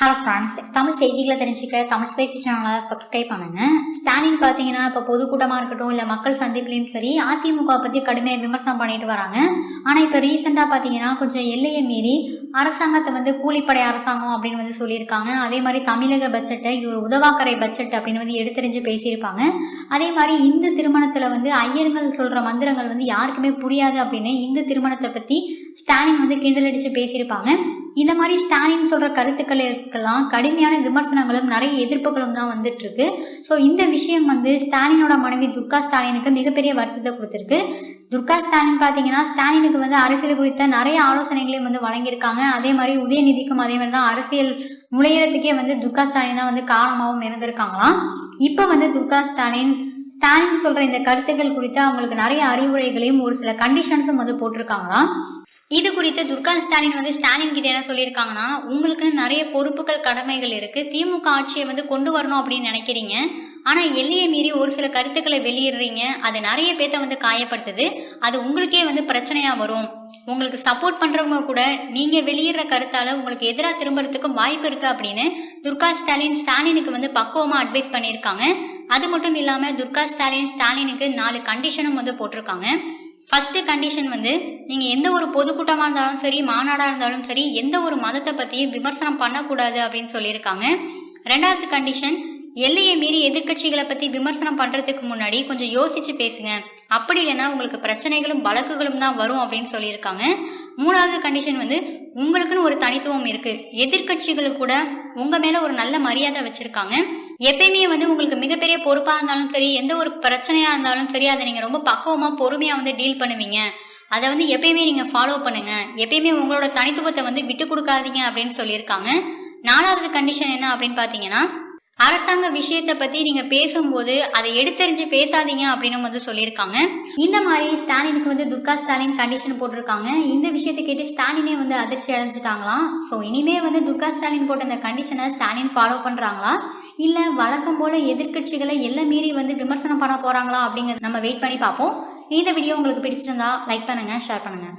Hello friends Tamil செய்திகளை தெரிஞ்சுக்க தமிழ் செய்தி சேனலை சப்ஸ்கிரைப் பண்ணுங்க. ஸ்டாலின் பார்த்தீங்கன்னா இப்போ பொதுக்கூட்டமாக இருக்கட்டும் இல்லை மக்கள் சந்திப்புலையும் சரி அதிமுக பற்றி கடுமையாக விமர்சனம் பண்ணிட்டு வராங்க. ஆனால் இப்போ ரீசெண்டாக பார்த்தீங்கன்னா கொஞ்சம் எல்லையை மீறி அரசாங்கத்தை வந்து கூலிப்படை அரசாங்கம் அப்படின்னு வந்து சொல்லியிருக்காங்க. அதே மாதிரி தமிழக பட்ஜெட்டை இது ஒரு உதவாக்கரை பட்ஜெட் அப்படின்னு வந்து எடுத்தறிஞ்சு பேசியிருப்பாங்க. அதே மாதிரி இந்து திருமணத்தில் வந்து ஐயர்கள் சொல்கிற மந்திரங்கள் வந்து யாருக்குமே புரியாது அப்படின்னு இந்து திருமணத்தை பற்றி ஸ்டாலின் வந்து கிண்டல் அடித்து பேசியிருப்பாங்க. இந்த மாதிரி ஸ்டாலின் சொல்கிற கருத்துக்கள் இருக்கலாம் கடுமையான விமர்சனங்களும் நிறைய எதிர்ப்புகளும் தான் வந்துட்டு இருக்கு ஸோ இந்த விஷயம் வந்து ஸ்டாலினோட மனைவி துர்கா ஸ்டாலினுக்கு மிகப்பெரிய வருத்தத்தை கொடுத்துருக்கு. துர்கா ஸ்டாலின் பார்த்தீங்கன்னா ஸ்டாலினுக்கு வந்து அரசியல் குறித்த நிறைய ஆலோசனைகளையும் வந்து வழங்கியிருக்காங்க. அதே மாதிரி உதயநிதிக்கும் அதே மாதிரி தான் அரசியல் நுழையிறதுக்கே வந்து துர்கா ஸ்டாலின் தான் வந்து காரணமாகவும் இருந்திருக்காங்களாம். இப்போ வந்து துர்கா ஸ்டாலின் ஸ்டாலின் சொல்கிற இந்த கருத்துக்கள் குறித்து அவங்களுக்கு நிறைய அறிவுரைகளையும் ஒரு சில கண்டிஷன்ஸும் வந்து போட்டிருக்காங்களாம். இது குறித்து துர்கா ஸ்டாலின் வந்து ஸ்டாலின் கிட்ட என்ன சொல்லியிருக்காங்கன்னா உங்களுக்குன்னு நிறைய பொறுப்புகள் கடமைகள் இருக்கு. திமுக ஆட்சியை வந்து கொண்டு வரணும் அப்படின்னு நினைக்கிறீங்க. ஆனா எல்லையை மீறி ஒரு சில கருத்துக்களை வெளியிடுறீங்க. அது நிறைய பேத்த வந்து காயப்படுத்துது. அது உங்களுக்கே வந்து பிரச்சனையா வரும். உங்களுக்கு சப்போர்ட் பண்றவங்க கூட நீங்க வெளியிடுற கருத்தால உங்களுக்கு எதிராக திரும்புறதுக்கும் வாய்ப்பு இருக்கு அப்படின்னு துர்கா ஸ்டாலின் ஸ்டாலினுக்கு வந்து பக்குவமா அட்வைஸ் பண்ணியிருக்காங்க. அது மட்டும் இல்லாம துர்கா ஸ்டாலின் ஸ்டாலினுக்கு நாலு கண்டிஷனும் வந்து போட்டிருக்காங்க. ஃபஸ்ட்டு கண்டிஷன் வந்து நீங்கள் எந்த ஒரு பொதுக்கூட்டமாக இருந்தாலும் சரி மாநாடாக இருந்தாலும் சரி எந்த ஒரு மதத்தை பற்றியும் விமர்சனம் பண்ணக்கூடாது அப்படின்னு சொல்லியிருக்காங்க. ரெண்டாவது கண்டிஷன் எல்லையை மீறி எதிர்க்கட்சிகளை பற்றி விமர்சனம் பண்ணுறதுக்கு முன்னாடி கொஞ்சம் யோசிச்சு பேசுங்க. அப்படி இல்லைன்னா உங்களுக்கு பிரச்சனைகளும் வழக்குகளும் தான் வரும் அப்படின்னு சொல்லியிருக்காங்க. மூணாவது கண்டிஷன் வந்து உங்களுக்குன்னு ஒரு தனித்துவம் இருக்கு. எதிர்கட்சிகள் கூட உங்க மேல ஒரு நல்ல மரியாதை வச்சிருக்காங்க. எப்பயுமே வந்து உங்களுக்கு மிகப்பெரிய பொறுப்பா இருந்தாலும் சரி எந்த ஒரு பிரச்சனையா இருந்தாலும் சரி அதை நீங்க ரொம்ப பக்குவமா பொறுமையா வந்து டீல் பண்ணுவீங்க. அதை வந்து எப்பயுமே நீங்க ஃபாலோ பண்ணுங்க. எப்பயுமே உங்களோட தனித்துவத்தை வந்து விட்டு கொடுக்காதீங்க அப்படின்னு சொல்லியிருக்காங்க. நாலாவது கண்டிஷன் என்ன அப்படின்னு பாத்தீங்கன்னா அரசாங்க விஷயத்தை பத்தி நீங்க பேசும்போது அதை எடுத்தறிஞ்சு பேசாதீங்க அப்படின்னு வந்து சொல்லியிருக்காங்க. இந்த மாதிரி ஸ்டாலினுக்கு வந்து துர்கா ஸ்டாலின் கண்டிஷன் போட்டிருக்காங்க. இந்த விஷயத்தை கேட்டு ஸ்டாலினே வந்து அதிர்ச்சி அடைஞ்சிட்டாங்களாம். ஸோ இனிமே வந்து துர்கா ஸ்டாலின் போட்ட அந்த கண்டிஷனை ஸ்டாலின் ஃபாலோ பண்றாங்களா? இல்ல வழக்கம் போல எதிர்க்கட்சிகளை எல்லாம் மீறி வந்து விமர்சனம் பண்ண போறாங்களா அப்படிங்கிறத நம்ம வெயிட் பண்ணி பார்ப்போம். இந்த வீடியோ உங்களுக்கு பிடிச்சிருந்தா லைக் பண்ணுங்க ஷேர் பண்ணுங்க.